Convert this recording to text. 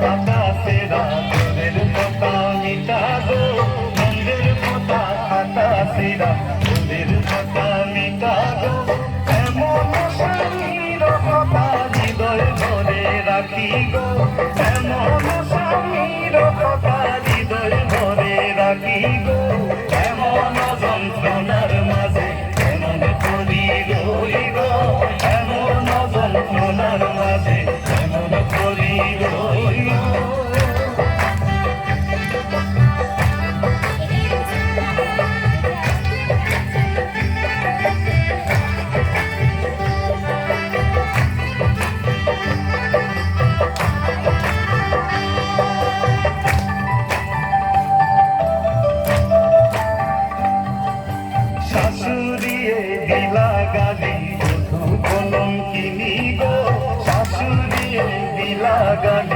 পাতা সেরা ফুলের পাতা মিঠা গো মন্দির পাতা পাতা সেরা ফুলের পাতা মিঠা গো এমন স্বামীর কথা হৃদয় ধরে রাখি গো এমন স্বামীর কথা হৃদয় ধরে রাখি গো হেলা গালি মধু কলম কিনি গো শাশুড়ি দিলা গালি